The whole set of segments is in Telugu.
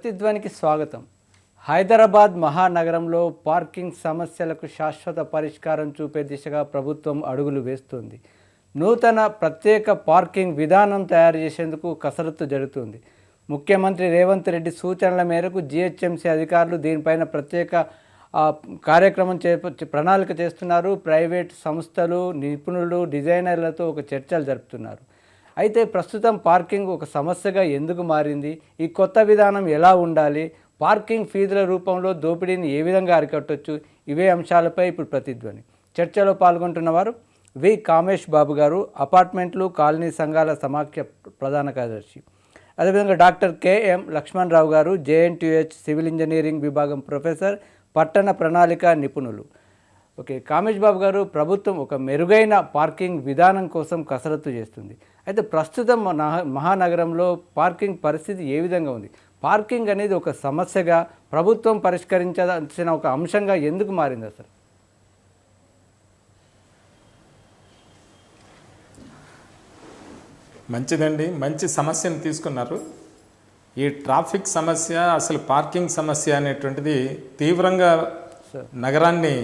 ప్రతిధ్వనికి స్వాగతం. హైదరాబాద్ మహానగరంలో పార్కింగ్ సమస్యలకు శాశ్వత పరిష్కారం చూపే దిశగా ప్రభుత్వం అడుగులు వేస్తుంది. నూతన ప్రత్యేక పార్కింగ్ విధానం తయారు చేసేందుకు కసరత్తు జరుగుతుంది. ముఖ్యమంత్రి రేవంత్ రెడ్డి సూచనల మేరకు జిహెచ్ఎంసీ అధికారులు దీనిపైన ప్రత్యేక కార్యక్రమం చేప ప్రణాళిక చేస్తున్నారు. ప్రైవేట్ సంస్థలు నిపుణులు డిజైనర్లతో ఒక చర్చలు జరుపుతున్నారు. అయితే ప్రస్తుతం పార్కింగ్ ఒక సమస్యగా ఎందుకు మారింది? ఈ కొత్త విధానం ఎలా ఉండాలి? పార్కింగ్ ఫీజుల రూపంలో దోపిడీని ఏ విధంగా అరికట్టొచ్చు? ఇవే అంశాలపై ఇప్పుడు ప్రతిధ్వని. చర్చలో పాల్గొంటున్న వారు వి. కామేష్ బాబు గారు అపార్ట్మెంట్లు కాలనీ సంఘాల సమాఖ్య ప్రధాన కార్యదర్శి. అదేవిధంగా డాక్టర్ కెఎం లక్ష్మణ్ రావు గారు జేఎన్టీహెచ్ సివిల్ ఇంజనీరింగ్ విభాగం ప్రొఫెసర్ పట్టణ ప్రణాళిక నిపుణులు. ఓకే కామేష్ బాబు గారు ప్రభుత్వం ఒక మెరుగైన పార్కింగ్ విధానం కోసం కసరత్తు చేస్తుంది. అయితే ప్రస్తుతం మన మహానగరంలో పార్కింగ్ పరిస్థితి ఏ విధంగా ఉంది? పార్కింగ్ అనేది ఒక సమస్యగా ప్రభుత్వం పరిష్కరించాల్సిన ఒక అంశంగా ఎందుకు మారింది అసలు? మంచిదండి. మంచి సమస్యను తీసుకున్నారు. ఈ ట్రాఫిక్ సమస్య అసలు పార్కింగ్ సమస్య అనేటువంటిది తీవ్రంగా నగరాన్ని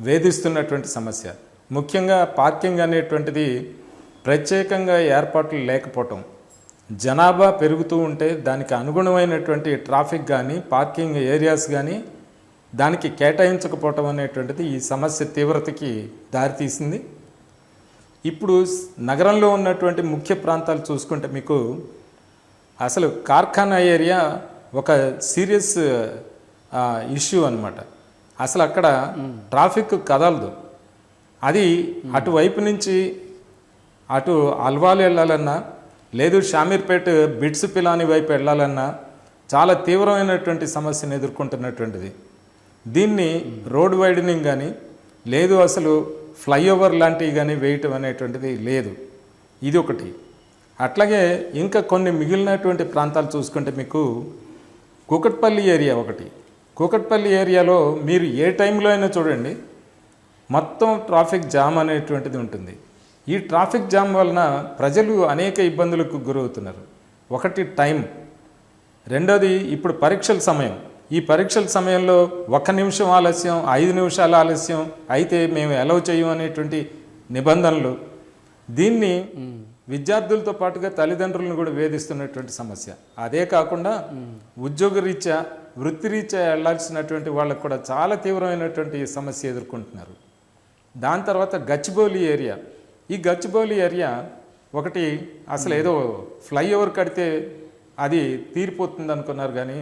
వేధిస్తున్నటువంటి సమస్య. ముఖ్యంగా పార్కింగ్ అనేటువంటిది ప్రత్యేకంగా ఏర్పాట్లు లేకపోవటం. జనాభా పెరుగుతూ ఉంటే దానికి అనుగుణమైనటువంటి ట్రాఫిక్ కానీ పార్కింగ్ ఏరియాస్ కానీ దానికి కేటాయించకపోవటం అనేటువంటిది ఈ సమస్య తీవ్రతకి దారితీసింది. ఇప్పుడు నగరంలో ఉన్నటువంటి ముఖ్య ప్రాంతాలు చూసుకుంటే మీకు అసలు కార్ఖానా ఏరియా ఒక సీరియస్ ఇష్యూ అన్నమాట. అసలు అక్కడ ట్రాఫిక్ కదలదు. అది అటువైపు నుంచి అటు అల్వాలు వెళ్ళాలన్నా లేదు షామీర్పేట బిట్స్ పిలాని వైపు వెళ్ళాలన్నా చాలా తీవ్రమైనటువంటి సమస్యను ఎదుర్కొంటున్నటువంటిది. దీన్ని రోడ్ వైడనింగ్ కానీ లేదు అసలు ఫ్లైఓవర్ లాంటివి కానీ వేయటం అనేటువంటిది లేదు. ఇది ఒకటి. అట్లాగే ఇంకా కొన్ని మిగిలినటువంటి ప్రాంతాలు చూసుకుంటే మీకు కూకట్పల్లి ఏరియా ఒకటి. కూకట్పల్లి ఏరియాలో మీరు ఏ టైంలో అయినా చూడండి మొత్తం ట్రాఫిక్ జామ్ అనేటువంటిది ఉంటుంది. ఈ ట్రాఫిక్ జామ్ వలన ప్రజలు అనేక ఇబ్బందులకు గురవుతున్నారు. ఒకటి టైం రెండోది ఇప్పుడు పరీక్షల సమయం. ఈ పరీక్షల సమయంలో ఒక నిమిషం ఆలస్యం ఐదు నిమిషాల ఆలస్యం అయితే మేము ఎలవ్ చేయం అనేటువంటి నిబంధనలు. దీన్ని విద్యార్థులతో పాటుగా తల్లిదండ్రులను కూడా వేధిస్తున్నటువంటి సమస్య. అదే కాకుండా ఉద్యోగ రీత్యా వృత్తిరీత్యా వెళ్ళాల్సినటువంటి వాళ్ళకు కూడా చాలా తీవ్రమైనటువంటి సమస్య ఎదుర్కొంటున్నారు. దాని తర్వాత గచ్చిబౌలి ఏరియా. ఈ గచ్చిబౌలి ఏరియా ఒకటి అసలు ఏదో ఫ్లైఓవర్ కడితే అది తీరిపోతుంది అనుకున్నారు కానీ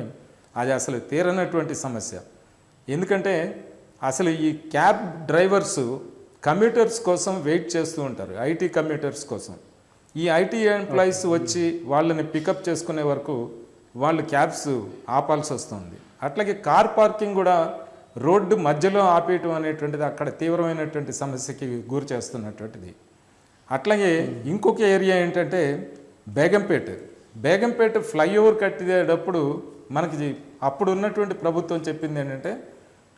అది అసలు తీరనటువంటి సమస్య. ఎందుకంటే అసలు ఈ క్యాబ్ డ్రైవర్స్ కమ్యూటర్స్ కోసం వెయిట్ చేస్తూ ఉంటారు ఐటీ కమ్యూటర్స్ కోసం. ఈ ఐటీ ఎంప్లాయీస్ వచ్చి వాళ్ళని పికప్ చేసుకునే వరకు వాళ్ళు క్యాబ్స్ ఆపాల్సి వస్తుంది. అట్లాగే కార్ పార్కింగ్ కూడా రోడ్డు మధ్యలో ఆపేయటం అనేటువంటిది అక్కడ తీవ్రమైనటువంటి సమస్యకి గురి చేస్తున్నటువంటిది. అట్లాగే ఇంకొక ఏరియా ఏంటంటే బేగంపేట. బేగంపేట ఫ్లైఓవర్ కట్టేటప్పుడు మనకి అప్పుడు ఉన్నటువంటి ప్రభుత్వం చెప్పింది ఏంటంటే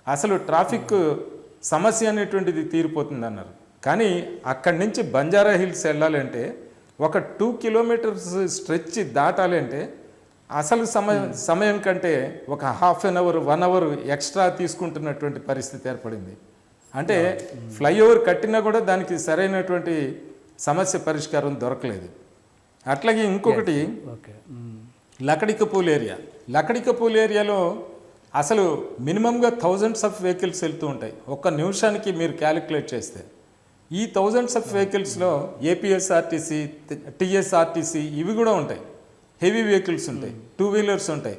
అసలు ట్రాఫిక్ సమస్య అనేటువంటిది తీరిపోతుంది అన్నారు కానీ అక్కడి నుంచి బంజారా హిల్స్ వెళ్ళాలంటే ఒక టూ కిలోమీటర్స్ స్ట్రెచ్ దాటాలి అంటే అసలు సమయం సమయం కంటే ఒక half an hour one hour extra తీసుకుంటున్నటువంటి పరిస్థితి ఏర్పడింది. అంటే ఫ్లైఓవర్ కట్టినా కూడా దానికి సరైనటువంటి సమస్య పరిష్కారం దొరకలేదు. అట్లాగే ఇంకొకటి ఓకే లకడికపూల్ ఏరియా. లకడికపూల్ ఏరియాలో అసలు మినిమంగా థౌజండ్స్ ఆఫ్ వెహికల్స్ వెళ్తూ ఉంటాయి. ఒక్క నిమిషానికి మీరు క్యాలిక్యులేట్ చేస్తే. ఈ థౌజండ్స్ ఆఫ్ వెహికల్స్లో ఏపీఎస్ఆర్టీసీ టీఎస్ఆర్టీసీ ఇవి కూడా ఉంటాయి. హెవీ వెహికల్స్ ఉంటాయి. టూ వీలర్స్ ఉంటాయి.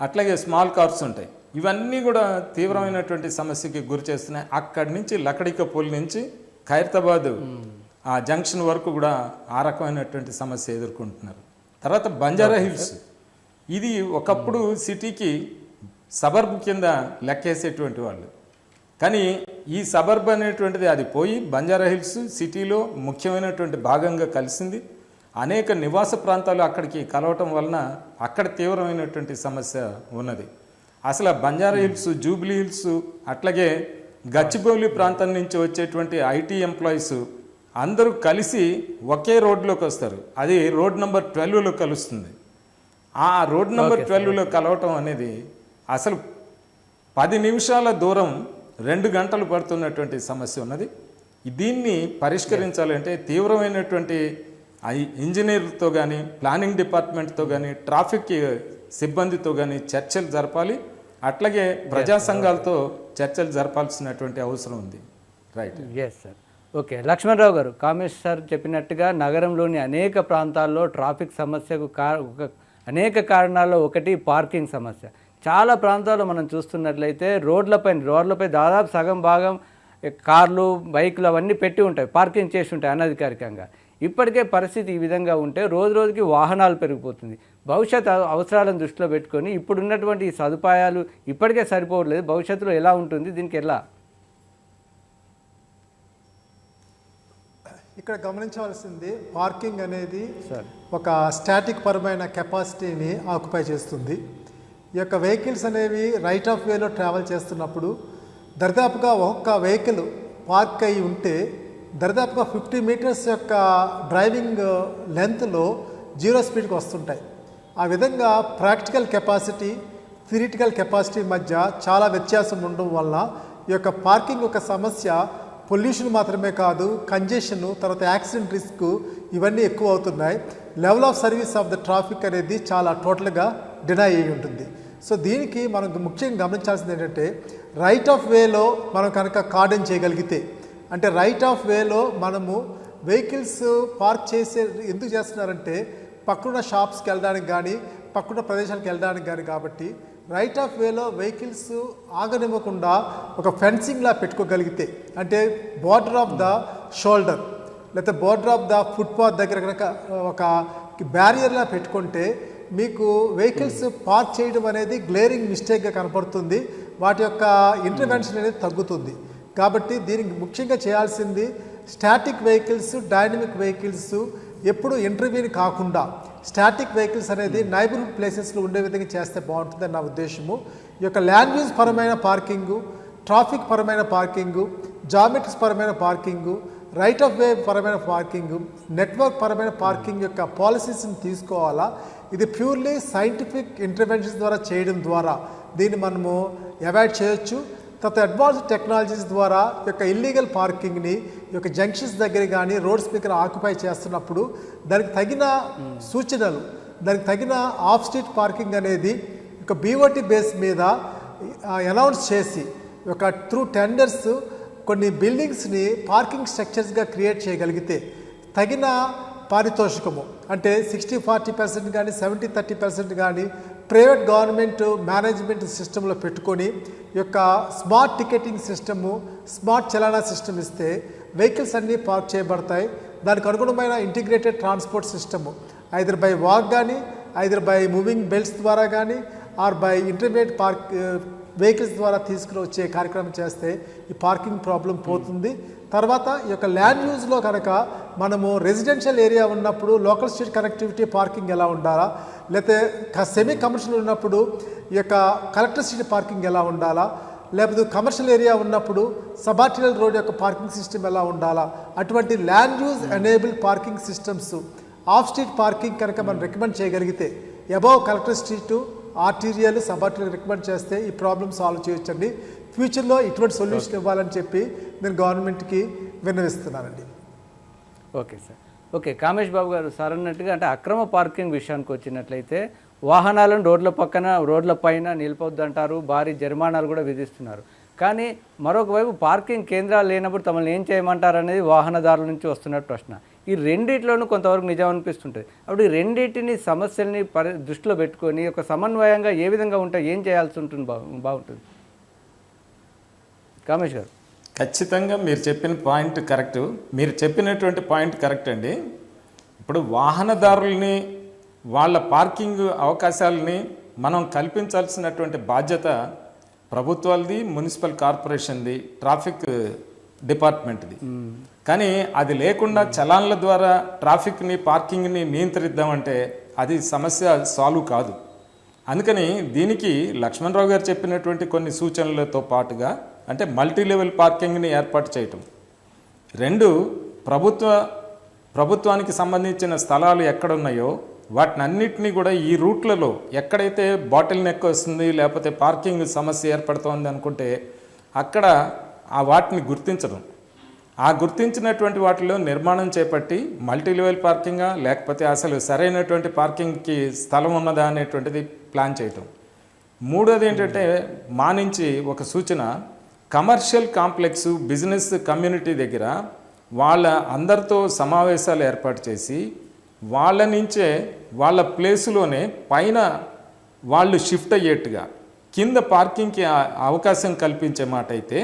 అట్లాగే స్మాల్ కార్స్ ఉంటాయి. ఇవన్నీ కూడా తీవ్రమైనటువంటి సమస్యకి గురి చేస్తున్నాయి. అక్కడి నుంచి లకడికపూల్ నుంచి ఖైరతాబాద్ ఆ జంక్షన్ వరకు కూడా ఆ రకమైనటువంటి సమస్య ఎదుర్కొంటున్నారు. తర్వాత బంజారా హిల్స్. ఇది ఒకప్పుడు సిటీకి సబర్బ్ కింద లెక్కేసేటువంటి వాళ్ళు. కానీ ఈ సబర్బ్ అనేటువంటిది అది పోయి బంజారా హిల్స్ సిటీలో ముఖ్యమైనటువంటి భాగంగా కలిసింది. అనేక నివాస ప్రాంతాలు అక్కడికి కలవటం వలన అక్కడ తీవ్రమైనటువంటి సమస్య ఉన్నది. అసలు బంజారా హిల్స్ జూబ్లీ హిల్స్ అట్లాగే గచ్చిబౌలి ప్రాంతం నుంచి వచ్చేటువంటి ఐటీ ఎంప్లాయీస్ అందరూ కలిసి ఒకే రోడ్లోకి వస్తారు. అది రోడ్ నెంబర్ ట్వెల్వ్లో కలుస్తుంది. ఆ రోడ్ నెంబర్ ట్వెల్వ్లో కలవటం అనేది అసలు పది నిమిషాల దూరం రెండు గంటలు పడుతున్నటువంటి సమస్య ఉన్నది. దీన్ని పరిష్కరించాలంటే తీవ్రమైనటువంటి ఇంజనీర్లతో కానీ ప్లానింగ్ డిపార్ట్మెంట్తో కానీ ట్రాఫిక్ సిబ్బందితో కానీ చర్చలు జరపాలి. అట్లాగే ప్రజా సంఘాలతో చర్చలు జరపాల్సినటువంటి అవసరం ఉంది. Right. Yes sir okay. Lakshmanarao గారు కామేష్ సార్ చెప్పినట్టుగా నగరంలోని అనేక ప్రాంతాల్లో ట్రాఫిక్ సమస్యకు ఒక- అనేక కారణాల్లో ఒకటి పార్కింగ్ సమస్య. చాలా ప్రాంతాల్లో మనం చూస్తున్నట్లయితే రోడ్లపై రోడ్లపై దాదాపు సగం భాగం కార్లు బైకులు అవన్నీ పెట్టి ఉంటాయి పార్కింగ్ చేసి ఉంటాయి అనధికారికంగా. ఇప్పటికే పరిస్థితి ఈ విధంగా ఉంటే రోజు రోజుకి వాహనాలు పెరిగిపోతుంది. భవిష్యత్ అవసరాలను దృష్టిలో పెట్టుకొని ఇప్పుడున్నటువంటి ఈ సదుపాయాలు ఇప్పటికే సరిపోవట్లేదు. భవిష్యత్తులో ఎలా ఉంటుంది? దీనికి ఎలా ఇక్కడ గమనించవలసింది పార్కింగ్ అనేది ఒక స్టాటిక్ పరమైన కెపాసిటీని ఆక్యుపై చేస్తుంది. ఈ యొక్క వెహికల్స్ అనేవి రైట్ ఆఫ్ వేలో ట్రావెల్ చేస్తున్నప్పుడు దరిదాపుగా ఒక్క వెహికల్ పార్క్ అయి ఉంటే దరిదాపుగా ఫిఫ్టీ మీటర్స్ యొక్క డ్రైవింగ్ లెంత్లో జీరో స్పీడ్కి వస్తుంటాయి. ఆ విధంగా ప్రాక్టికల్ కెపాసిటీ థిరిటికల్ కెపాసిటీ మధ్య చాలా వ్యత్యాసం ఉండడం వల్ల ఈ యొక్క పార్కింగ్ ఒక సమస్య పొల్యూషన్ మాత్రమే కాదు కంజెషన్ తర్వాత యాక్సిడెంట్ రిస్క్ ఇవన్నీ ఎక్కువ అవుతున్నాయి level of service of the traffic అనేది చాలా టోటల్గా డినై అయి ఉంటుంది. సో దీనికి మనం ముఖ్యంగా గమనించాల్సింది ఏంటంటే రైట్ ఆఫ్ వేలో మనం కనుక కార్డన్ చేయగలిగితే అంటే రైట్ ఆఫ్ వేలో మనము వెహికల్స్ పార్క్ చేసే ఎందుకు చేస్తున్నారంటే పక్కన షాప్స్కి వెళ్ళడానికి కానీ పక్కన ప్రదేశాలకు వెళ్ళడానికి కానీ కాబట్టి రైట్ ఆఫ్ వేలో వెహికల్స్ ఆగనివ్వకుండా ఒక ఫెన్సింగ్లా పెట్టుకోగలిగితే అంటే బార్డర్ ఆఫ్ ద షోల్డర్ లేకపోతే బార్డర్ ఆఫ్ ద ఫుట్పాత్ దగ్గర కనుక ఒక బ్యారియర్లా పెట్టుకుంటే మీకు వెహికల్స్ పార్క్ చేయడం అనేది గ్లేరింగ్ మిస్టేక్గా కనపడుతుంది. వాటి యొక్క ఇంటర్వెన్షన్ అనేది తగ్గుతుంది. కాబట్టి దీనికి ముఖ్యంగా చేయాల్సింది స్టాటిక్ వెహికల్స్ డైనమిక్ వెహికల్స్ ఎప్పుడు ఇంటర్వ్యూని కాకుండా స్టాటిక్ వెహికల్స్ అనేది నైబర్హుడ్ ప్లేసెస్లో ఉండే విధంగా చేస్తే బాగుంటుందని నా ఉద్దేశము. ఈ యొక్క ల్యాండ్ యూజ్ పరమైన పార్కింగు ట్రాఫిక్ పరమైన పార్కింగు జామెట్రిక్స్ పరమైన పార్కింగు రైట్ ఆఫ్ వే పరమైన పార్కింగ్ నెట్వర్క్ పరమైన పార్కింగ్ యొక్క పాలసీస్ని తీసుకోవాలా? ఇది ప్యూర్లీ సైంటిఫిక్ ఇంటర్వెన్షన్స్ ద్వారా చేయడం ద్వారా దీన్ని మనము అవాయిడ్ చేయొచ్చు. తర్వాత అడ్వాన్స్డ్ టెక్నాలజీస్ ద్వారా ఈ యొక్క ఇల్లీగల్ పార్కింగ్ని ఈ యొక్క జంక్షన్స్ దగ్గర కానీ రోడ్స్ దగ్గర ఆక్యుపై చేస్తున్నప్పుడు దానికి తగిన సూచనలు దానికి తగిన ఆఫ్ స్ట్రీట్ పార్కింగ్ అనేది ఒక బీఓటీ బేస్ మీద అనౌన్స్ చేసి ఒక త్రూ టెండర్స్ కొన్ని బిల్డింగ్స్ని పార్కింగ్ స్ట్రక్చర్స్గా క్రియేట్ చేయగలిగితే తగిన పారితోషికము. అంటే సిక్స్టీ ఫార్టీ పర్సెంట్ కానీ సెవెంటీ థర్టీ పర్సెంట్ కానీ ప్రైవేట్ గవర్నమెంట్ మేనేజ్మెంట్ సిస్టంలో పెట్టుకొని ఈ యొక్క స్మార్ట్ టికెటింగ్ సిస్టము స్మార్ట్ చలానా సిస్టమ్ ఇస్తే వెహికల్స్ అన్నీ పార్క్ చేయబడతాయి. దానికి అనుగుణమైన integrated transport system. Either by walk కానీ ఐదర్ బై మూవింగ్ బెల్ట్స్ ద్వారా కానీ or by intermediate park vehicles ద్వారా తీసుకుని వచ్చే కార్యక్రమం చేస్తే ఈ పార్కింగ్ ప్రాబ్లం పోతుంది. తర్వాత ఈ యొక్క ల్యాండ్ యూజ్లో కనుక మనము రెసిడెన్షియల్ ఏరియా ఉన్నప్పుడు లోకల్ స్ట్రీట్ కనెక్టివిటీ పార్కింగ్ ఎలా ఉండాలా? లేకపోతే సెమీ కమర్షియల్ ఉన్నప్పుడు ఈ యొక్క కలెక్టర్ స్ట్రీట్ పార్కింగ్ ఎలా ఉండాలా? లేకపోతే కమర్షియల్ ఏరియా ఉన్నప్పుడు సబార్టినల్ రోడ్ యొక్క పార్కింగ్ సిస్టమ్ ఎలా ఉండాలా? అటువంటి land use enable parking systems off street parking కనుక మనం రికమెండ్ చేయగలిగితే above collector street arterial subarterial recommend చేస్తే ఈ ప్రాబ్లమ్ సాల్వ్ చేయొచ్చండి. ఫ్యూచర్లో ఇటువంటి సొల్యూషన్ ఇవ్వాలని చెప్పి నేను గవర్నమెంట్కి విన్నవిస్తున్నానండి. Okay sir. Okay Kamesh Babu గారు సార్ అన్నట్టుగా అంటే అక్రమ పార్కింగ్ విషయానికి వచ్చినట్లయితే వాహనాలను రోడ్ల పక్కన రోడ్ల పైన నిలిపొద్దంటారు భారీ జరిమానాలు కూడా విధిస్తున్నారు. కానీ మరొక వైపు పార్కింగ్ కేంద్రాలు లేనప్పుడు తమల్ని ఏం చేయమంటారు అనేది వాహనదారుల నుంచి వస్తున్న ప్రశ్న. ఈ రెండిట్లోనూ కొంతవరకు నిజం అనిపిస్తుంటుంది. అప్పుడు ఈ రెండింటిని సమస్యల్ని పరి దృష్టిలో పెట్టుకొని ఒక సమన్వయంగా ఏ విధంగా ఉంటాయి ఏం చేయాల్సి ఉంటుంది బాగు బాగుంటుంది? కామేష్ గారు. ఖచ్చితంగా మీరు చెప్పిన పాయింట్ కరెక్ట్. మీరు చెప్పినటువంటి పాయింట్ కరెక్ట్ అండి. ఇప్పుడు వాహనదారుల్ని వాళ్ళ పార్కింగ్ అవకాశాలని మనం కల్పించాల్సినటువంటి బాధ్యత ప్రభుత్వాలది మున్సిపల్ కార్పొరేషన్ది ట్రాఫిక్ డిపార్ట్మెంట్ది. కానీ అది లేకుండా చలాన్ల ద్వారా ట్రాఫిక్ని పార్కింగ్ని నియంత్రిద్దామంటే అది సమస్య సాల్వ్ కాదు. అందుకని దీనికి లక్ష్మణరావు గారు చెప్పినటువంటి కొన్ని సూచనలతో పాటుగా అంటే మల్టీ లెవెల్ పార్కింగ్ని ఏర్పాటు చేయటం. రెండు ప్రభుత్వ ప్రభుత్వానికి సంబంధించిన స్థలాలు ఎక్కడున్నాయో వాటినన్నిటినీ కూడా ఈ రూట్లలో ఎక్కడైతే బాటిల్ నెక్ వస్తుంది లేకపోతే పార్కింగ్ సమస్య ఏర్పడుతోంది అనుకుంటే అక్కడ ఆ వాటిని గుర్తించడం. ఆ గుర్తించినటువంటి వాటిలో నిర్మాణం చేపట్టి మల్టీ లెవెల్ పార్కింగా లేకపోతే అసలు సరైనటువంటి పార్కింగ్కి స్థలం ఉన్నదా అనేటువంటిది ప్లాన్ చేయటం. మూడోది ఏంటంటే మానించి ఒక సూచన కమర్షియల్ కాంప్లెక్స్ బిజినెస్ కమ్యూనిటీ దగ్గర వాళ్ళ అందరితో సమావేశాలు ఏర్పాటు చేసి వాళ్ళ నుంచే వాళ్ళ ప్లేసులోనే పైన వాళ్ళు షిఫ్ట్ అయ్యేట్టుగా కింద పార్కింగ్కి అవకాశం కల్పించే మాట అయితే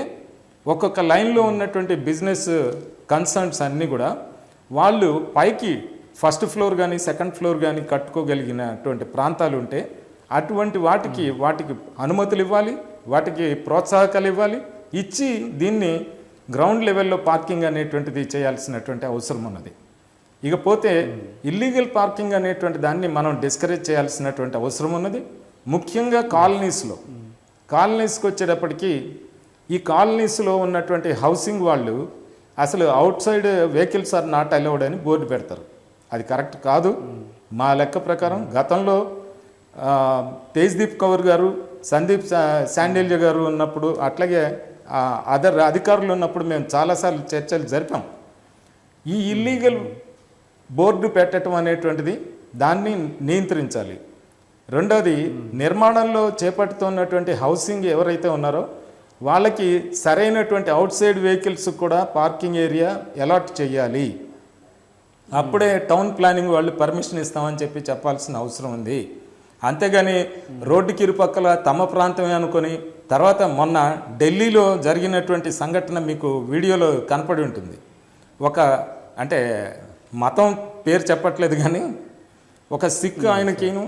ఒక్కొక్క లైన్లో ఉన్నటువంటి బిజినెస్ కన్సర్న్స్ అన్నీ కూడా వాళ్ళు పైకి ఫస్ట్ ఫ్లోర్ కానీ సెకండ్ ఫ్లోర్ కానీ కట్టుకోగలిగినటువంటి ప్రాంతాలు ఉంటే అటువంటి వాటికి వాటికి అనుమతులు ఇవ్వాలి. వాటికి ప్రోత్సాహకాలు ఇవ్వాలి ఇచ్చి దీన్ని గ్రౌండ్ లెవెల్లో పార్కింగ్ అనేటువంటిది చేయాల్సినటువంటి అవసరం ఉన్నది. ఇకపోతే ఇల్లీగల్ పార్కింగ్ అనేటువంటి దాన్ని మనం డిస్కరేజ్ చేయాల్సినటువంటి అవసరం ఉన్నది. ముఖ్యంగా కాలనీస్లో. కాలనీస్కి వచ్చేటప్పటికి ఈ కాలనీస్లో ఉన్నటువంటి హౌసింగ్ వాళ్ళు అసలు outside vehicles are not allowed అని బోర్డు పెడతారు. అది కరెక్ట్ కాదు. మా లెక్క ప్రకారం గతంలో తేజ్దీప్ కౌర్ గారు సందీప్ శా- శాండిల్య గారు ఉన్నప్పుడు అట్లాగే అదర్ అధికారులు ఉన్నప్పుడు మేము చాలాసార్లు చర్చలు జరిపాం. ఈ ఇల్లీగల్ బోర్డు పెట్టడం అనేటువంటిది దాన్ని నియంత్రించాలి. రెండోది నిర్మాణంలో చేపడుతున్నటువంటి హౌసింగ్ ఎవరైతే ఉన్నారో వాళ్ళకి సరైనటువంటి అవుట్ సైడ్ వెహికల్స్ కూడా పార్కింగ్ ఏరియా అలాట్ చేయాలి. అప్పుడే టౌన్ ప్లానింగ్ వాళ్ళు పర్మిషన్ ఇస్తామని చెప్పి చెప్పాల్సిన అవసరం ఉంది. అంతేగాని రోడ్డుకి ఇరుపక్కల తమ ప్రాంతమే అనుకొని తర్వాత మొన్న ఢిల్లీలో జరిగినటువంటి సంఘటన మీకు వీడియోలో కనపడి ఉంటుంది. ఒక అంటే మతం పేరు చెప్పట్లేదు కానీ ఒక సిక్ ఆయనకిను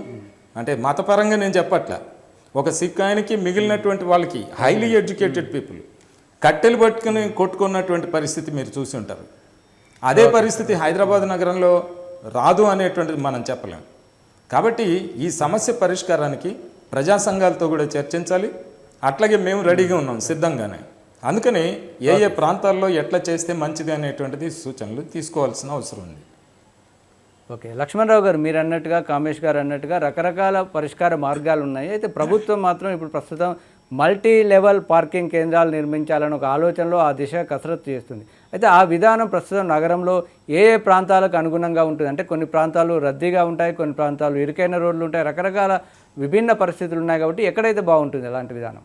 అంటే మతపరంగా నేను చెప్పట్ల. ఒక సిక్ ఆయనకి మిగిలినటువంటి వాళ్ళకి హైలీ ఎడ్యుకేటెడ్ పీపుల్ కట్టెలు పట్టుకుని కొట్టుకున్నటువంటి పరిస్థితి మీరు చూసి ఉంటారు. అదే పరిస్థితి హైదరాబాద్ నగరంలో రాదు అనేటువంటిది మనం చెప్పలేం. కాబట్టి ఈ సమస్య పరిష్కారానికి ప్రజా సంఘాలతో కూడా చర్చించాలి. అట్లాగే మేము రెడీగా ఉన్నాం సిద్ధంగానే. అందుకని ఏ ఏ ప్రాంతాల్లో ఎట్లా చేస్తే మంచిది అనేటువంటిది సూచనలు తీసుకోవాల్సిన అవసరం ఉంది. ఓకే. లక్ష్మణరావు గారు మీరు అన్నట్టుగా కామేష్ గారు అన్నట్టుగా రకరకాల పరిష్కార మార్గాలు ఉన్నాయి. అయితే ప్రభుత్వం మాత్రం ఇప్పుడు ప్రస్తుతం మల్టీ లెవెల్ పార్కింగ్ కేంద్రాలు నిర్మించాలని ఒక ఆలోచనలో ఆ దిశగా కసరత్తు చేస్తుంది. అయితే ఆ విధానం ప్రస్తుతం నగరంలో ఏ ఏ ప్రాంతాలకు అనుగుణంగా ఉంటుంది? అంటే కొన్ని ప్రాంతాలు రద్దీగా ఉంటాయి కొన్ని ప్రాంతాలు ఇరుకైన రోడ్లు ఉంటాయి రకరకాల విభిన్న పరిస్థితులు ఉన్నాయి కాబట్టి ఎక్కడైతే బాగుంటుంది అలాంటి విధానం?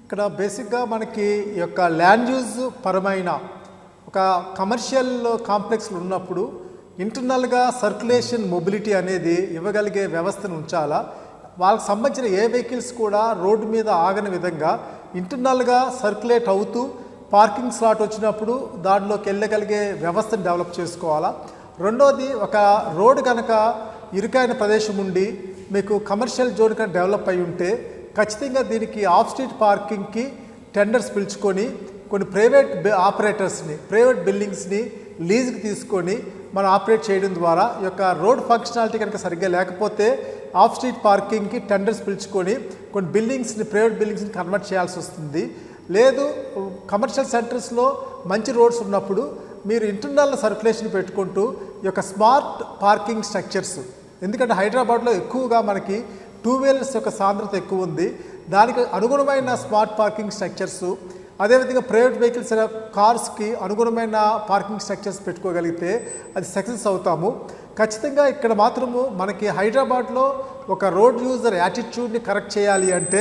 ఇక్కడ బేసిక్గా మనకి ఈ యొక్క ల్యాండ్ యూజ్ పరమైన ఒక కమర్షియల్ కాంప్లెక్స్లు ఉన్నప్పుడు ఇంటర్నల్గా సర్క్యులేషన్ మొబిలిటీ అనేది ఇవ్వగలిగే వ్యవస్థను ఉంచాలా? వాళ్ళకి సంబంధించిన ఏ వెహికల్స్ కూడా రోడ్డు మీద ఆగని విధంగా ఇంటర్నల్గా సర్క్యులేట్ అవుతూ పార్కింగ్ స్లాట్ వచ్చినప్పుడు దాంట్లోకి వెళ్ళగలిగే వ్యవస్థను డెవలప్ చేసుకోవాలా? రెండోది ఒక రోడ్డు కనుక ఇరుకైన ప్రదేశం ఉండి మీకు కమర్షియల్ జోన్ కనుక డెవలప్ అయి ఉంటే ఖచ్చితంగా దీనికి ఆఫ్ స్ట్రీట్ పార్కింగ్కి టెండర్స్ పిలుచుకొని కొన్ని ప్రైవేట్ ఆపరేటర్స్ని ప్రైవేట్ బిల్డింగ్స్ని లీజ్కి తీసుకొని మనం ఆపరేట్ చేయడం ద్వారా ఈ యొక్క రోడ్ ఫంక్షనాలిటీ కనుక సరిగ్గా లేకపోతే ఆఫ్ స్ట్రీట్ పార్కింగ్కి టెండర్స్ పిలుచుకొని కొన్ని బిల్డింగ్స్ని ప్రైవేట్ బిల్డింగ్స్ని కన్వర్ట్ చేయాల్సి వస్తుంది. లేదు కమర్షియల్ సెంటర్స్లో మంచి రోడ్స్ ఉన్నప్పుడు మీరు ఇంటర్నల్ సర్క్యులేషన్ పెట్టుకుంటూ ఈ యొక్క స్మార్ట్ పార్కింగ్ స్ట్రక్చర్స్ ఎందుకంటే హైదరాబాద్లో ఎక్కువగా మనకి టూ వీలర్స్ యొక్క సాంద్రత ఎక్కువ ఉంది. దానికి అనుగుణమైన స్మార్ట్ పార్కింగ్ స్ట్రక్చర్స్ అదేవిధంగా ప్రైవేట్ వెహికల్స్ కార్స్కి అనుగుణమైన పార్కింగ్ స్ట్రక్చర్స్ పెట్టుకోగలిగితే అది సక్సెస్ అవుతాము. ఖచ్చితంగా ఇక్కడ మాత్రము మనకి హైదరాబాద్లో ఒక రోడ్ యూజర్ యాటిట్యూడ్ని కరెక్ట్ చేయాలి అంటే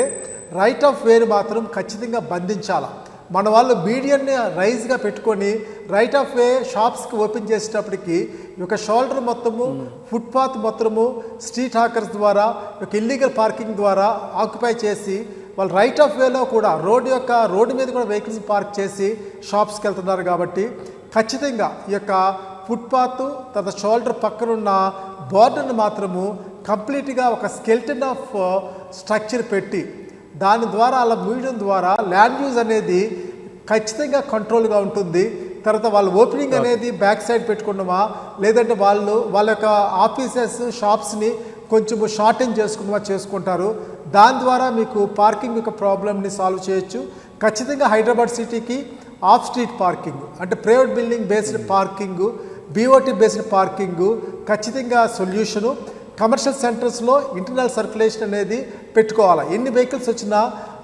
రైట్ ఆఫ్ వేని మాత్రం ఖచ్చితంగా బంధించాలా. మన వాళ్ళు బీడియన్ని రైజ్గా పెట్టుకొని రైట్ ఆఫ్ వే షాప్స్కి ఓపెన్ చేసేటప్పటికి యొక్క షోల్డర్ మొత్తము ఫుట్పాత్ మొత్తము స్ట్రీట్ హాకర్స్ ద్వారా ఒక యొక్క ఇల్లీగల్ పార్కింగ్ ద్వారా ఆక్యుపై చేసి వాళ్ళు రైట్ ఆఫ్ వేలో కూడా రోడ్డు యొక్క రోడ్డు మీద కూడా వెహికల్స్ పార్క్ చేసి షాప్స్కి వెళ్తున్నారు కాబట్టి ఖచ్చితంగా ఈ యొక్క ఫుట్పాత్ తర్వాత షోల్డర్ పక్కనున్న బోర్డర్ని మాత్రము కంప్లీట్గా ఒక స్కెల్టన్ ఆఫ్ స్ట్రక్చర్ పెట్టి దాని ద్వారా అలా మూయడం ద్వారా ల్యాండ్ యూజ్ అనేది ఖచ్చితంగా కంట్రోల్గా ఉంటుంది. తర్వాత వాళ్ళ ఓపెనింగ్ అనేది బ్యాక్ సైడ్ పెట్టుకున్నామా? లేదంటే వాళ్ళు వాళ్ళ యొక్క ఆఫీసెస్ షాప్స్ని కొంచెం షార్టేజ్ చేసుకున్నామా చేసుకుంటారు. దాని ద్వారా మీకు పార్కింగ్ యొక్క ప్రాబ్లమ్ని సాల్వ్ చేయొచ్చు. ఖచ్చితంగా హైదరాబాద్ సిటీకి ఆఫ్ స్ట్రీట్ పార్కింగ్ అంటే private building based parking BOT based parking ఖచ్చితంగా సొల్యూషను కమర్షియల్ సెంటర్స్లో ఇంటర్నల్ సర్క్యులేషన్ అనేది పెట్టుకోవాలి. ఎన్ని వెహికల్స్ వచ్చినా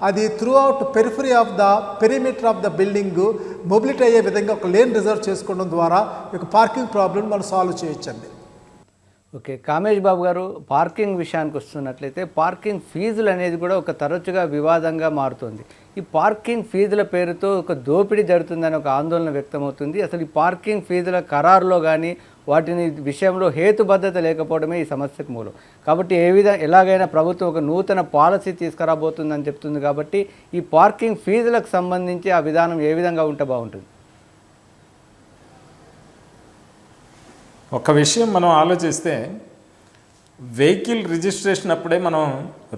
అది throughout periphery of the perimeter of the building mobility అయ్యే విధంగా ఒక లేన్ రిజర్వ్ చేసుకోవడం ద్వారా ఒక పార్కింగ్ ప్రాబ్లం మనం సాల్వ్ చేయొచ్చండి. ఓకే కామేష్ బాబు గారు పార్కింగ్ విషయానికి వస్తున్నట్లయితే పార్కింగ్ ఫీజులు అనేది కూడా ఒక తరచుగా వివాదంగా మారుతుంది. ఈ పార్కింగ్ ఫీజుల పేరుతో ఒక దోపిడీ జరుగుతుందని ఒక ఆందోళన వ్యక్తమవుతుంది. అసలు ఈ పార్కింగ్ ఫీజుల ఖరారులో కానీ వాటిని విషయంలో హేతుబద్ధత లేకపోవడమే ఈ సమస్యకు మూలం. కాబట్టి ఏ విధంగా ఎలాగైనా ప్రభుత్వం ఒక నూతన పాలసీ తీసుకురాబోతుందని చెప్తుంది కాబట్టి ఈ పార్కింగ్ ఫీజులకు సంబంధించి ఆ విధానం ఏ విధంగా ఉంటే బాగుంటుంది? ఒక విషయం మనం ఆలోచిస్తే వెహికల్ రిజిస్ట్రేషన్ అప్పుడే మనం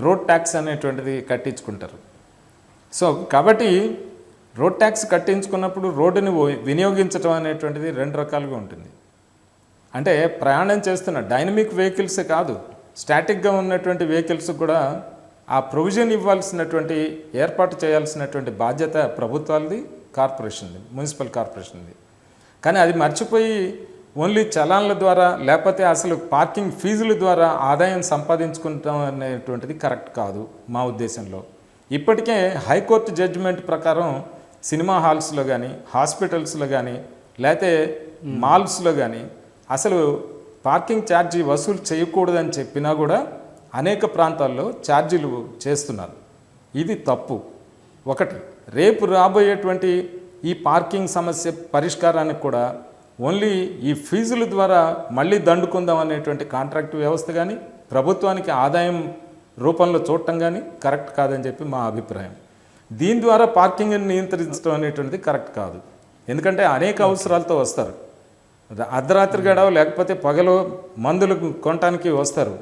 రోడ్ ట్యాక్స్ అనేటువంటిది కట్టించుకుంటారు. సో కాబట్టి రోడ్ ట్యాక్స్ కట్టించుకున్నప్పుడు రోడ్డుని వినియోగించడం అనేటువంటిది రెండు రకాలుగా ఉంటుంది. అంటే ప్రయాణం చేస్తున్న డైనమిక్ వెహికల్స్ కాదు స్టాటిక్గా ఉన్నటువంటి వెహికల్స్ కూడా ఆ ప్రొవిజన్ ఇవ్వాల్సినటువంటి ఏర్పాటు చేయాల్సినటువంటి బాధ్యత ప్రభుత్వాలది కార్పొరేషన్ది మున్సిపల్ కార్పొరేషన్ది. కానీ అది మర్చిపోయి ఓన్లీ చలాన్ల ద్వారా లేకపోతే అసలు పార్కింగ్ ఫీజుల ద్వారా ఆదాయం సంపాదించుకుంటాం అనేటువంటిది కరెక్ట్ కాదు మా ఉద్దేశంలో. ఇప్పటికే హైకోర్టు జడ్జిమెంట్ ప్రకారం సినిమా హాల్స్లో కానీ హాస్పిటల్స్లో కానీ లేకపోతే మాల్స్లో కానీ అసలు పార్కింగ్ ఛార్జీ వసూలు చేయకూడదని చెప్పినా కూడా అనేక ప్రాంతాల్లో ఛార్జీలు చేస్తున్నారు. ఇది తప్పు. ఒకటి రేపు రాబోయేటువంటి ఈ పార్కింగ్ సమస్య పరిష్కారానికి కూడా ఓన్లీ ఈ ఫీజుల ద్వారా మళ్ళీ దండుకుందాం అనేటువంటి కాంట్రాక్ట్ వ్యవస్థ కానీ ప్రభుత్వానికి ఆదాయం రూపంలో చూడటం కానీ కరెక్ట్ కాదని చెప్పి మా అభిప్రాయం. దీని ద్వారా పార్కింగ్ని నియంత్రించడం అనేటువంటిది కరెక్ట్ కాదు. ఎందుకంటే అనేక అవసరాలతో వస్తారు. అర్ధరాత్రి గడవ లేకపోతే పగలు మందులు కొనటానికి వస్తారు.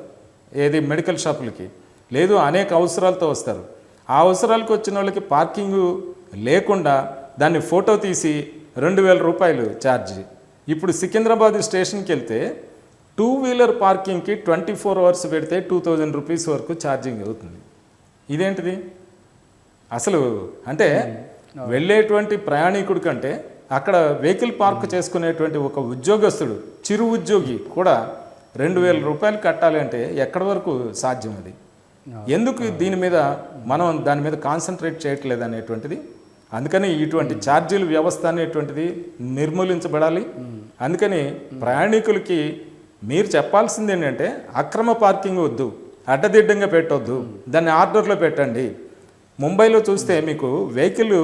ఏది మెడికల్ షాపులకి. లేదు అనేక అవసరాలతో వస్తారు. ఆ అవసరాలకు వచ్చిన వాళ్ళకి పార్కింగ్ లేకుండా దాన్ని ఫోటో తీసి రెండు వేల రూపాయలు ఛార్జ్. ఇప్పుడు సికింద్రాబాద్ స్టేషన్కి వెళ్తే టూ వీలర్ పార్కింగ్కి ట్వంటీ ఫోర్ అవర్స్ పెడితే టూ థౌజండ్ రూపీస్ వరకు ఛార్జింగ్ అవుతుంది. ఇదేంటిది? అసలు అంటే వెళ్ళేటువంటి ప్రయాణికుడి కంటే అక్కడ వెహికల్ పార్క్ చేసుకునేటువంటి ఒక ఉద్యోగస్తుడు చిరు ఉద్యోగి కూడా రెండు వేల రూపాయలు కట్టాలి అంటే ఎక్కడి వరకు సాధ్యం అది? ఎందుకు దీని మీద మనం దాని మీద కాన్సన్ట్రేట్ చేయట్లేదు అనేటువంటిది అందుకని ఇటువంటి ఛార్జీల వ్యవస్థ అనేటువంటిది నిర్మూలించబడాలి. అందుకని ప్రయాణికులకి మీరు చెప్పాల్సింది ఏంటంటే అక్రమ పార్కింగ్ వద్దు అడ్డదిడ్డంగా పెట్టొద్దు దాన్ని ఆర్డర్లో పెట్టండి. ముంబైలో చూస్తే మీకు వెహికల్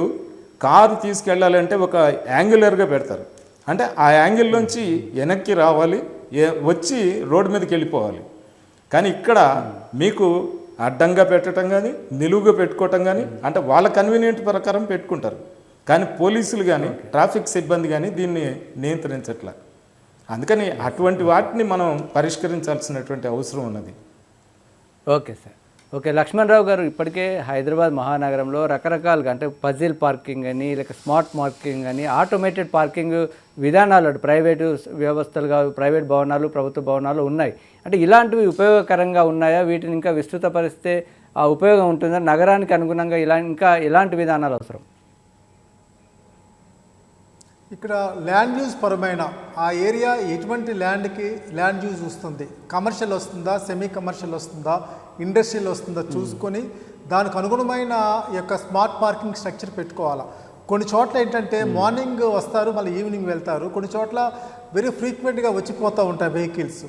కారు తీసుకెళ్ళాలంటే ఒక యాంగులర్గా పెడతారు. అంటే ఆ యాంగిల్ నుంచి వెనక్కి రావాలి వచ్చి రోడ్డు మీదకి వెళ్ళిపోవాలి. కానీ ఇక్కడ మీకు అడ్డంగా పెట్టడం కానీ నిలువుగా పెట్టుకోవటం కానీ అంటే వాళ్ళ కన్వీనియంట్ ప్రకారం పెట్టుకుంటారు. కానీ పోలీసులు కానీ ట్రాఫిక్ సిబ్బంది కానీ దీన్ని నియంత్రించట్ల. అందుకని అటువంటి వాటిని మనం పరిష్కరించాల్సినటువంటి అవసరం ఉన్నది. Okay sir. ఓకే లక్ష్మణరావు గారు ఇప్పటికే హైదరాబాద్ మహానగరంలో రకరకాలుగా అంటే పజిల్ పార్కింగ్ అని లేక స్మార్ట్ పార్కింగ్ అని ఆటోమేటెడ్ పార్కింగ్ విధానాలు ప్రైవేటు వ్యవస్థలుగా ప్రైవేట్ భవనాలు ప్రభుత్వ భవనాలు ఉన్నాయి. అంటే ఇలాంటివి ఉపయోగకరంగా ఉన్నాయా? వీటిని ఇంకా విస్తృతపరిస్తే ఆ ఉపయోగం ఉంటుందా? నగరానికి అనుగుణంగా ఇలా ఇంకా ఎలాంటి విధానాలు అవసరం? ఇక్కడ ల్యాండ్ యూజ్ పరమైన ఆ ఏరియా ఎటువంటి ల్యాండ్కి ల్యాండ్ యూజ్ వస్తుంది? కమర్షియల్ వస్తుందా? సెమీ కమర్షియల్ వస్తుందా? ఇండస్ట్రియల్ వస్తుందా చూసుకొని దానికి అనుగుణమైన యొక్క స్మార్ట్ పార్కింగ్ స్ట్రక్చర్ పెట్టుకోవాలా. కొన్ని చోట్ల ఏంటంటే మార్నింగ్ వస్తారు మళ్ళీ ఈవినింగ్ వెళ్తారు. కొన్ని చోట్ల వెరీ ఫ్రీక్వెంట్గా వచ్చిపోతూ ఉంటాయి వెహికల్స్.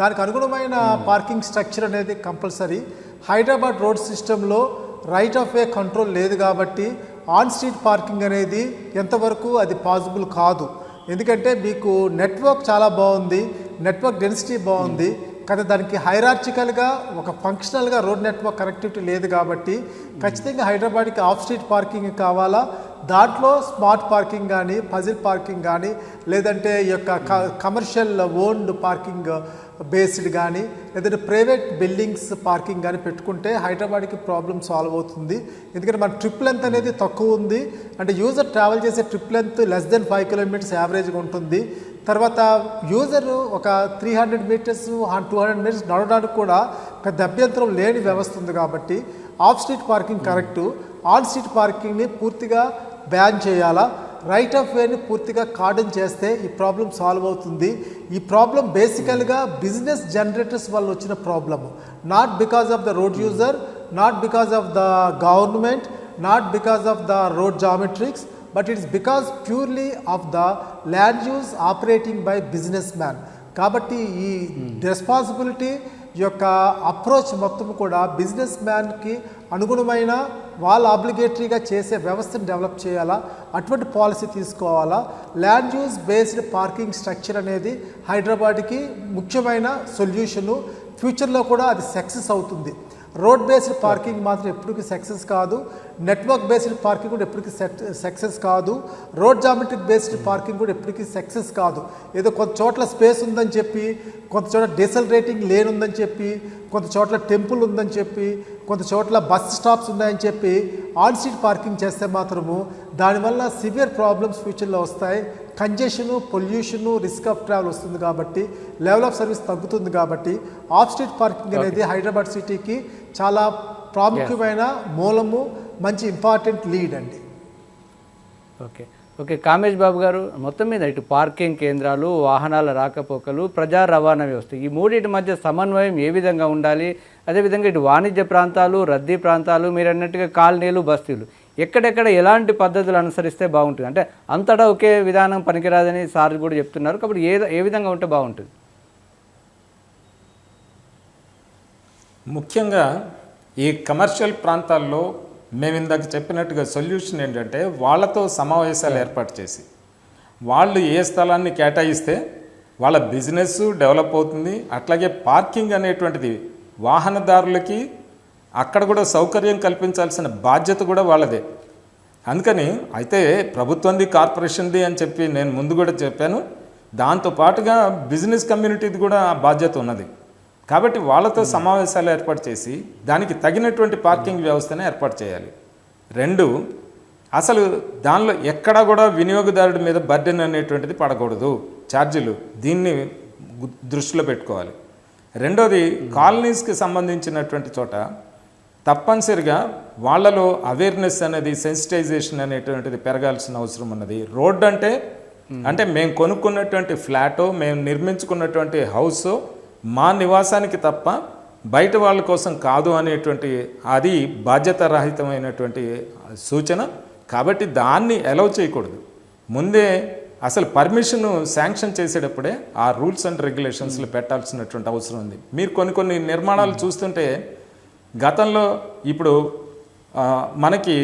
దానికి అనుగుణమైన పార్కింగ్ స్ట్రక్చర్ అనేది కంపల్సరీ. హైదరాబాద్ రోడ్ సిస్టంలో రైట్ ఆఫ్ వే కంట్రోల్ లేదు కాబట్టి ఆన్ స్ట్రీట్ పార్కింగ్ అనేది ఎంతవరకు అది పాసిబుల్ కాదు. ఎందుకంటే మీకు నెట్వర్క్ చాలా బాగుంది నెట్వర్క్ డెన్సిటీ బాగుంది. కానీ దానికి హైరార్చికల్గా ఒక ఫంక్షనల్గా రోడ్ నెట్వర్క్ కనెక్టివిటీ లేదు కాబట్టి ఖచ్చితంగా హైదరాబాద్కి ఆఫ్ స్ట్రీట్ పార్కింగ్ కావాలా? దాంట్లో స్మార్ట్ పార్కింగ్ కానీ పజిల్ పార్కింగ్ కానీ లేదంటే ఈ యొక్క కమర్షియల్ ఓన్డ్ పార్కింగ్ బేస్డ్ కానీ లేదంటే ప్రైవేట్ బిల్డింగ్స్ పార్కింగ్ కానీ పెట్టుకుంటే హైదరాబాద్కి ప్రాబ్లం సాల్వ్ అవుతుంది. ఎందుకంటే మన ట్రిప్ లెంత్ అనేది తక్కువ ఉంది. అంటే యూజర్ ట్రావెల్ చేసే trip length less than five kilometres యావరేజ్గా ఉంటుంది. తర్వాత యూజర్ ఒక three hundred metres two hundred metres నడవడానికి కూడా పెద్ద అభ్యంతరం లేని వ్యవస్థ ఉంది కాబట్టి off street parking correct on street పార్కింగ్ని పూర్తిగా బ్యాన్ చేయాలా? రైట్ ఆఫ్ వేని పూర్తిగా కార్డన్ చేస్తే ఈ ప్రాబ్లం సాల్వ్ అవుతుంది. ఈ ప్రాబ్లం బేసికల్గా బిజినెస్ జనరేటర్స్ వల్ల వచ్చిన problem not because of the road user not because of the government not because of the road geometrics but it's because purely of the land use operating by business man కాబట్టి ఈ రెస్పాన్సిబిలిటీ యొక్క అప్రోచ్ మొత్తం కూడా బిజినెస్ మ్యాన్కి అనుగుణమైన వాళ్ళ ఆబ్లిగేటరీగా చేసే వ్యవస్థను డెవలప్ చేయాలా అటువంటి పాలసీ తీసుకోవాలా land use based parking structure అనేది హైదరాబాద్కి ముఖ్యమైన సొల్యూషను ఫ్యూచర్లో కూడా అది సక్సెస్ అవుతుంది రోడ్ బేస్డ్ పార్కింగ్ మాత్రం ఎప్పటికీ సక్సెస్ కాదు. నెట్వర్క్ బేస్డ్ పార్కింగ్ కూడా ఎప్పటికీ సక్సెస్ కాదు. రోడ్ జామెట్రిక్ బేస్డ్ పార్కింగ్ కూడా ఎప్పటికీ సక్సెస్ కాదు. ఏదో కొంత చోట్ల స్పేస్ ఉందని చెప్పి కొంత చోట డీసెల్ రేటింగ్ లేన్ ఉందని చెప్పి కొంత చోట్ల టెంపుల్ ఉందని చెప్పి కొంత చోట్ల బస్ స్టాప్స్ ఉన్నాయని చెప్పి ఆన్ స్ట్రీట్ పార్కింగ్ చేస్తే మాత్రము దానివల్ల సివియర్ ప్రాబ్లమ్స్ ఫ్యూచర్లో వస్తాయి. Congestion pollution risk of travel వస్తుంది కాబట్టి లెవెల్ ఆఫ్ సర్వీస్ తగ్గుతుంది కాబట్టి ఆఫ్ స్ట్రీట్ పార్కింగ్ అనేది హైదరాబాద్ సిటీకి చాలా ప్రాముఖ్యమైన మూలము మంచి ఇంపార్టెంట్ లీడ్ అండి. ఓకే. ఓకే కామేష్ బాబు గారు మొత్తం మీద ఇటు పార్కింగ్ కేంద్రాలు వాహనాల రాకపోకలు ప్రజా రవాణా వ్యవస్థ ఈ మూడింటి మధ్య సమన్వయం ఏ విధంగా ఉండాలి? అదేవిధంగా ఇటు వాణిజ్య ప్రాంతాలు రద్దీ ప్రాంతాలు మీరు అన్నట్టుగా కాలనీలు బస్తీలు. ఎక్కడెక్కడ ఎలాంటి పద్ధతులు అనుసరిస్తే బాగుంటుంది. అంటే అంతటా ఒకే విధానం పనికిరాదని సార్ కూడా చెప్తున్నారు కాబట్టి ఏ ఏ విధంగా ఉంటే బాగుంటుంది? ముఖ్యంగా ఈ కమర్షియల్ ప్రాంతాల్లో మేము ఇందాక చెప్పినట్టుగా సొల్యూషన్ ఏంటంటే వాళ్ళతో సమావేశాలు ఏర్పాటు చేసి వాళ్ళు ఏ స్థలాన్ని కేటాయిస్తే వాళ్ళ బిజినెస్ డెవలప్ అవుతుంది. అట్లాగే పార్కింగ్ అనేటువంటిది వాహనదారులకి అక్కడ కూడా సౌకర్యం కల్పించాల్సిన బాధ్యత కూడా వాళ్ళదే. అందుకని అయితే ప్రభుత్వంది కార్పొరేషన్ది అని చెప్పి నేను ముందు కూడా చెప్పాను. దాంతో పాటుగా బిజినెస్ కమ్యూనిటీది కూడా ఆ బాధ్యత ఉన్నది. కాబట్టి వాళ్ళతో సమావేశాలు ఏర్పాటు చేసి దానికి తగినటువంటి పార్కింగ్ వ్యవస్థను ఏర్పాటు చేయాలి. రెండు అసలు దానిలో ఎక్కడా కూడా వినియోగదారుడి మీద బర్డెన్ అనేటువంటిది పడకూడదు. ఛార్జీలు దీన్ని దృష్టిలో పెట్టుకోవాలి. రెండోది కాలనీస్కి సంబంధించినటువంటి చోట తప్పనిసరిగా వాళ్ళలో అవేర్నెస్ అనేది సెన్సిటైజేషన్ అనేటువంటిది పెరగాల్సిన అవసరం ఉన్నది. రోడ్ అంటే అంటే మేము కొనుక్కున్నటువంటి ఫ్లాటో మేము నిర్మించుకున్నటువంటి హౌస్ మా నివాసానికి తప్ప బయట వాళ్ళ కోసం కాదు అనేటువంటి అది బాధ్యత రహితమైనటువంటి సూచన. కాబట్టి దాన్ని అలౌ చేయకూడదు. ముందే అసలు పర్మిషన్ శాంక్షన్ చేసేటప్పుడే ఆ రూల్స్ అండ్ రెగ్యులేషన్స్లో పెట్టాల్సినటువంటి అవసరం ఉంది. మీరు కొన్ని కొన్ని నిర్మాణాలు చూస్తుంటే గతంలో ఇప్పుడు మనకి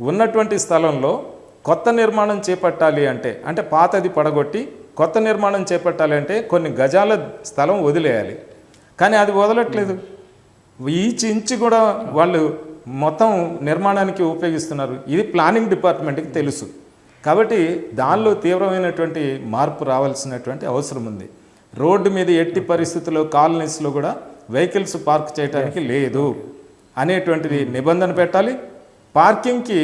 ఉన్నటువంటి స్థలంలో కొత్త నిర్మాణం చేపట్టాలి అంటే అంటే పాతది పడగొట్టి కొత్త నిర్మాణం చేపట్టాలి అంటే కొన్ని గజాల స్థలం వదిలేయాలి. కానీ అది వదలట్లేదు. ఈచ్ ఇంచు కూడా వాళ్ళు మొత్తం నిర్మాణానికి ఉపయోగిస్తున్నారు. ఇది ప్లానింగ్ డిపార్ట్మెంట్కి తెలుసు. కాబట్టి దానిలో తీవ్రమైనటువంటి మార్పు రావాల్సినటువంటి అవసరం ఉంది. రోడ్డు మీద ఎట్టి పరిస్థితుల్లో కాలనీస్లో కూడా వెహికల్స్ పార్క్ చేయడానికి లేదు అనేటువంటిది నిబంధన పెట్టాలి. పార్కింగ్కి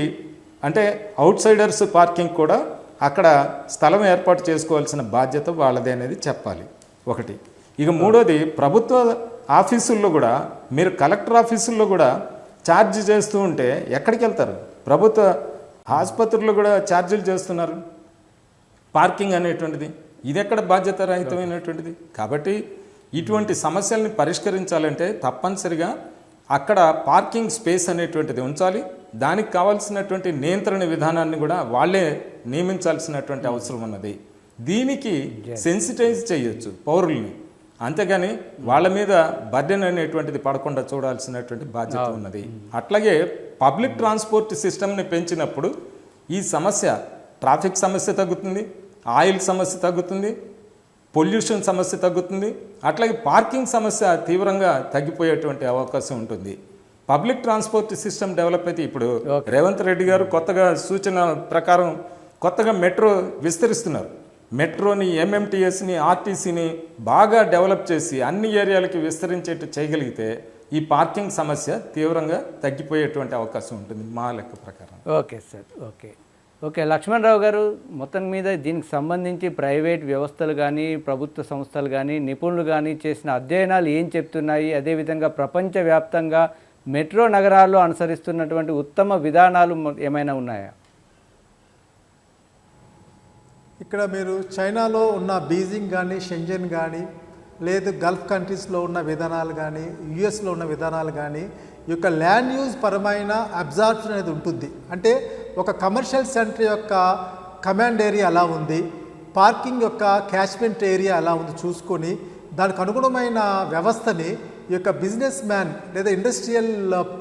అంటే అవుట్ సైడర్స్ పార్కింగ్ కూడా అక్కడ స్థలం ఏర్పాటు చేసుకోవాల్సిన బాధ్యత వాళ్ళదే అనేది చెప్పాలి. ఒకటి. ఇక మూడోది ప్రభుత్వ ఆఫీసుల్లో కూడా మీరు కలెక్టర్ ఆఫీసుల్లో కూడా ఛార్జ్ చేస్తూ ఉంటే ఎక్కడికి వెళ్తారు? ప్రభుత్వ ఆసుపత్రుల్లో కూడా ఛార్జీలు చేస్తున్నారు. పార్కింగ్ అనేటువంటిది. ఇది ఎక్కడ బాధ్యత రహితమైనటువంటిది కాబట్టి ఇటువంటి సమస్యల్ని పరిష్కరించాలంటే తప్పనిసరిగా అక్కడ పార్కింగ్ స్పేస్ అనేటువంటిది ఉంచాలి. దానికి కావాల్సినటువంటి నియంత్రణ విధానాన్ని కూడా వాళ్ళే నియమించాల్సినటువంటి అవసరం ఉన్నది. దీనికి సెన్సిటైజ్ చేయొచ్చు పౌరుల్ని. అంతేగాని వాళ్ళ మీద బర్డెన్ అనేటువంటిది పడకుండా చూడాల్సినటువంటి బాధ్యత ఉన్నది. అట్లాగే పబ్లిక్ ట్రాన్స్పోర్ట్ సిస్టమ్ని పెంచినప్పుడు ఈ సమస్య ట్రాఫిక్ సమస్య తగ్గుతుంది ఆయిల్ సమస్య తగ్గుతుంది పొల్యూషన్ సమస్య తగ్గుతుంది. అట్లాగే పార్కింగ్ సమస్య తీవ్రంగా తగ్గిపోయేటువంటి అవకాశం ఉంటుంది. పబ్లిక్ ట్రాన్స్పోర్ట్ సిస్టమ్ డెవలప్ అయితే ఇప్పుడు రేవంత్ రెడ్డి గారు కొత్తగా సూచన ప్రకారం కొత్తగా మెట్రో విస్తరిస్తున్నారు. మెట్రోని ఎంఎంటీఎస్ని ఆర్టీసీని బాగా డెవలప్ చేసి అన్ని ఏరియాలకి విస్తరించేట్టు చేయగలిగితే ఈ పార్కింగ్ సమస్య తీవ్రంగా తగ్గిపోయేటువంటి అవకాశం ఉంటుంది మా లెక్క ప్రకారం. Okay sir. Okay. Okay Lakshmanarao గారు మొత్తం మీద దీనికి సంబంధించి ప్రైవేట్ వ్యవస్థలు కానీ ప్రభుత్వ సంస్థలు కానీ నిపుణులు కానీ చేసిన అధ్యయనాలు ఏం చెప్తున్నాయి? అదేవిధంగా ప్రపంచవ్యాప్తంగా మెట్రో నగరాల్లో అనుసరిస్తున్నటువంటి ఉత్తమ విధానాలు ఏమైనా ఉన్నాయా? ఇక్కడ మీరు చైనాలో ఉన్న బీజింగ్ కానీ షెంజన్ కానీ లేదు గల్ఫ్ కంట్రీస్లో ఉన్న విధానాలు కానీ యుఎస్లో ఉన్న విధానాలు కానీ ఈ యొక్క ల్యాండ్ యూజ్ పరమైన అబ్జార్ప్షన్ అనేది ఉంటుంది. అంటే ఒక కమర్షియల్ సెంటర్ యొక్క కమాండ్ ఏరియా అలా ఉంది. పార్కింగ్ యొక్క క్యాచ్మెంట్ ఏరియా అలా ఉంది చూసుకొని దానికి అనుగుణమైన వ్యవస్థని ఈ యొక్క బిజినెస్ మ్యాన్ లేదా ఇండస్ట్రియల్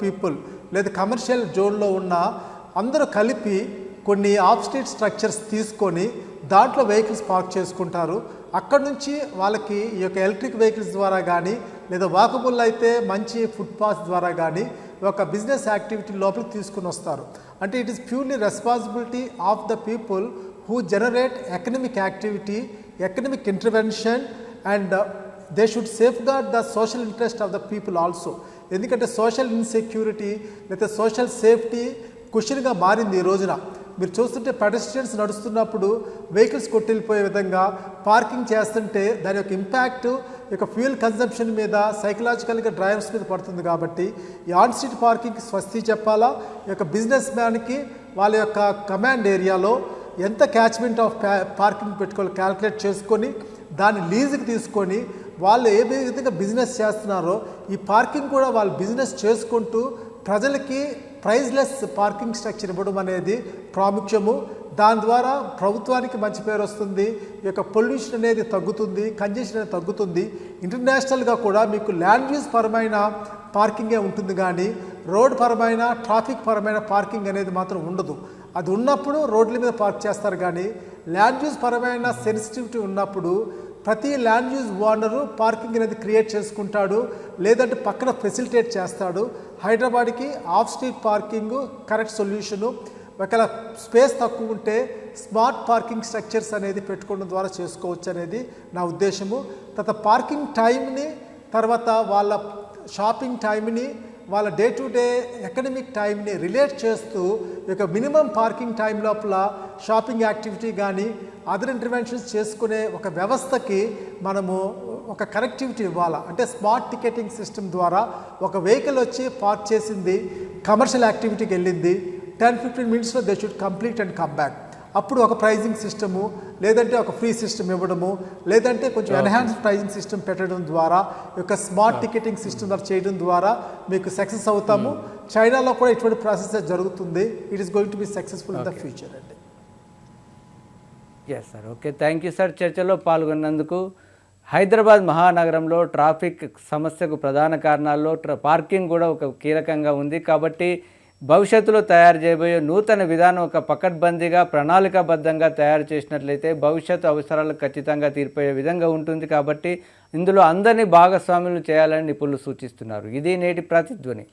పీపుల్ లేదా కమర్షియల్ జోన్లో ఉన్న అందరూ కలిపి కొన్ని ఆఫ్ స్ట్రీట్ స్ట్రక్చర్స్ తీసుకొని దాంట్లో వెహికల్స్ పార్క్ చేసుకుంటారు. అక్కడ నుంచి వాళ్ళకి ఈ యొక్క ఎలక్ట్రిక్ వెహికల్స్ ద్వారా కానీ లేదా వాకబుల్ అయితే మంచి ఫుట్పాత్ ద్వారా కానీ ఒక బిజినెస్ యాక్టివిటీ లోపలికి తీసుకుని వస్తారు. అంటే it is purely responsibility of the people who generate economic activity economic intervention and they should safeguard the social interest of the people also ఎందుకంటే సోషల్ ఇన్సెక్యూరిటీ లేదా సోషల్ సేఫ్టీ క్వశ్చన్గా మారింది ఈ రోజున. మీరు చూస్తుంటే పెడస్ట్రియన్స్ నడుస్తున్నప్పుడు వెహికల్స్ కొట్టిల్లిపోయే విధంగా పార్కింగ్ చేస్తుంటే దాని యొక్క ఇంపాక్ట్ యొక్క ఫ్యూయల్ కన్జంప్షన్ మీద సైకలాజికల్గా డ్రైవర్స్ మీద పడుతుంది కాబట్టి ఈ ఆన్ స్ట్రీట్ పార్కింగ్కి స్వస్తి చెప్పాలా? ఈ యొక్క బిజినెస్ మ్యాన్కి వాళ్ళ యొక్క కమాండ్ ఏరియాలో ఎంత క్యాచ్మెంట్ ఆఫ్ పార్కింగ్ పెట్టుకోవాలి క్యాల్కులేట్ చేసుకొని దాన్ని లీజుకి తీసుకొని వాళ్ళు ఏ విధంగా బిజినెస్ చేస్తున్నారో ఈ పార్కింగ్ కూడా వాళ్ళు బిజినెస్ చేసుకుంటూ ప్రజలకి ప్రైజ్లెస్ పార్కింగ్ స్ట్రక్చర్ ఇవ్వడం అనేది ప్రాముఖ్యము. దాని ద్వారా ప్రభుత్వానికి మంచి పేరు వస్తుంది ఈ యొక్క పొల్యూషన్ అనేది తగ్గుతుంది కంజెషన్ అనేది తగ్గుతుంది. ఇంటర్నేషనల్గా కూడా మీకు ల్యాండ్ యూజ్ పరమైన పార్కింగే ఉంటుంది కానీ రోడ్ పరమైన ట్రాఫిక్ పరమైన పార్కింగ్ అనేది మాత్రం ఉండదు. అది ఉన్నప్పుడు రోడ్ల మీద పార్క్ చేస్తారు కానీ ల్యాండ్ యూజ్ పరమైన సెన్సిటివిటీ ఉన్నప్పుడు ప్రతి ల్యాండ్ యూజ్ ఓనరు పార్కింగ్ అనేది క్రియేట్ చేసుకుంటాడు లేదంటే పక్కన ఫెసిలిటేట్ చేస్తాడు. హైదరాబాద్కి off street parking correct solution ఒకవేళ స్పేస్ తక్కువ ఉంటే స్మార్ట్ పార్కింగ్ స్ట్రక్చర్స్ అనేది పెట్టుకోవడం ద్వారా చేసుకోవచ్చు అనేది నా ఉద్దేశము. తర్వాత పార్కింగ్ టైంని తర్వాత వాళ్ళ షాపింగ్ టైంని వాళ్ళ డే టు డే ఎకనమిక్ టైంని రిలేట్ చేస్తూ ఒక యొక్క మినిమం పార్కింగ్ టైం లోపల షాపింగ్ యాక్టివిటీ కానీ అదర్ ఇంటర్వెన్షన్స్ చేసుకునే ఒక వ్యవస్థకి మనము ఒక కనెక్టివిటీ ఇవ్వాలా. అంటే స్మార్ట్ టికెటింగ్ సిస్టమ్ ద్వారా ఒక వెహికల్ వచ్చి పార్క్ చేసింది కమర్షియల్ యాక్టివిటీకి వెళ్ళింది టెన్ ఫిఫ్టీన్ మినిట్స్లో they should complete and come back అప్పుడు ఒక ప్రైజింగ్ సిస్టము లేదంటే ఒక ఫ్రీ సిస్టమ్ ఇవ్వడము లేదంటే కొంచెం ఎన్హాన్స్ ప్రైజింగ్ సిస్టమ్ పెట్టడం ద్వారా యొక్క స్మార్ట్ టికెటింగ్ సిస్టమ్ ద్వారా చేయడం ద్వారా మీకు సక్సెస్ అవుతాము. చైనాలో కూడా ఇటువంటి ప్రాసెస్ జరుగుతుంది. It is going to be successful in the future అండి. Yes sir okay thank you sir చర్చలో పాల్గొన్నందుకు హైదరాబాద్ మహానగరంలో ట్రాఫిక్ సమస్యకు ప్రధాన కారణాల్లో ట్ర పార్కింగ్ కూడా ఒక కీలకంగా ఉంది. కాబట్టి భవిష్యత్తులో తయారు చేయబోయే నూతన విధానం ఒక పకడ్బందీగా ప్రణాళికాబద్ధంగా తయారు చేసినట్లయితే భవిష్యత్తు అవసరాలు ఖచ్చితంగా తీర్పయ్యే విధంగా ఉంటుంది కాబట్టి ఇందులో అందరినీ భాగస్వాములు చేయాలని నిపుణులు సూచిస్తున్నారు. ఇది నేటి ప్రతిధ్వని.